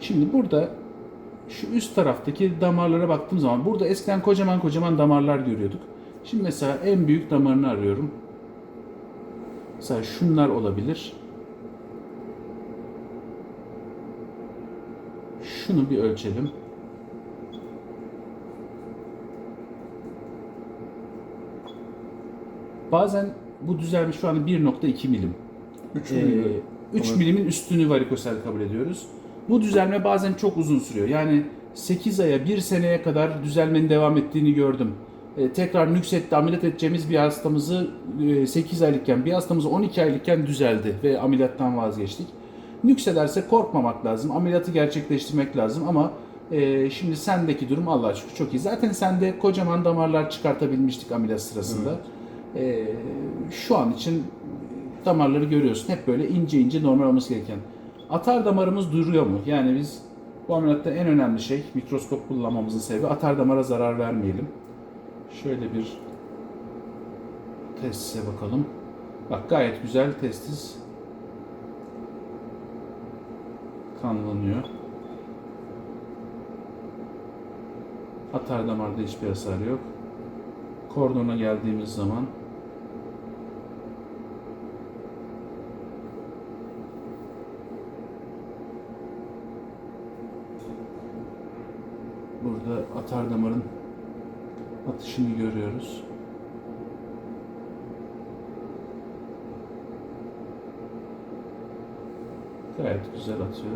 Şimdi burada şu üst taraftaki damarlara baktığım zaman burada eskiden kocaman kocaman damarlar görüyorduk. Şimdi mesela en büyük damarını arıyorum. Mesela şunlar olabilir. Şunu bir ölçelim. Bazen bu düzelmiş şu anda 1.2 milim. 3 Ee, milim. 3 Evet. milimin üstünü varikosel kabul ediyoruz. Bu düzelme bazen çok uzun sürüyor. Yani 8 aya 1 seneye kadar düzelmenin devam ettiğini gördüm. Ee, tekrar nüksetti ameliyat edeceğimiz bir hastamızı e, 8 aylıkken bir hastamız 12 aylıkken düzeldi ve ameliyattan vazgeçtik. Nüksederse korkmamak lazım. Ameliyatı gerçekleştirmek lazım ama e, şimdi sendeki durum Allah'a şükür çok iyi. Zaten sende kocaman damarlar çıkartabilmiştik ameliyat sırasında. E, şu an için damarları görüyorsun. Hep böyle ince ince normal olması gereken. Atar damarımız duruyor mu? Yani biz bu ameliyatta en önemli şey mikroskop kullanmamızın sebebi atar damara zarar vermeyelim. Şöyle bir testise bakalım. Bak gayet güzel testis kanlanıyor. Atar damarda hiçbir hasar yok. Kordona geldiğimiz zaman Burada atar damarın atışını görüyoruz. Gayet güzel atıyor.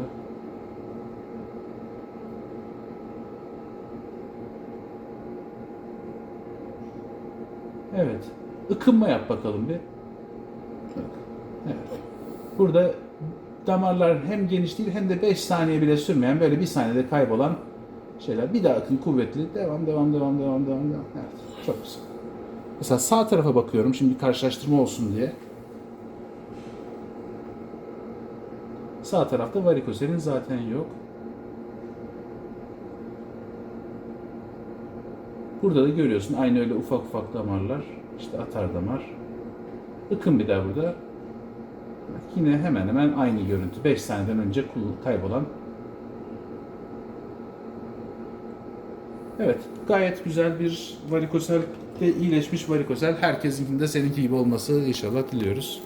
Evet. Ikınma yap bakalım bir. Evet. Burada damarlar hem geniş değil hem de 5 saniye bile sürmeyen böyle bir saniyede kaybolan şeyler. Bir daha akın kuvvetli. Devam, devam, devam, devam, devam, devam. Evet. Çok güzel. Mesela sağ tarafa bakıyorum şimdi bir karşılaştırma olsun diye. Sağ tarafta varikoselin zaten yok. Burada da görüyorsun aynı öyle ufak ufak damarlar. İşte atar damar. Ikın bir daha burada. Yine hemen hemen aynı görüntü. 5 saniyeden önce kaybolan. Evet, gayet güzel bir varikosel ve iyileşmiş varikosel. Herkesinkinde seninki gibi olması inşallah diliyoruz.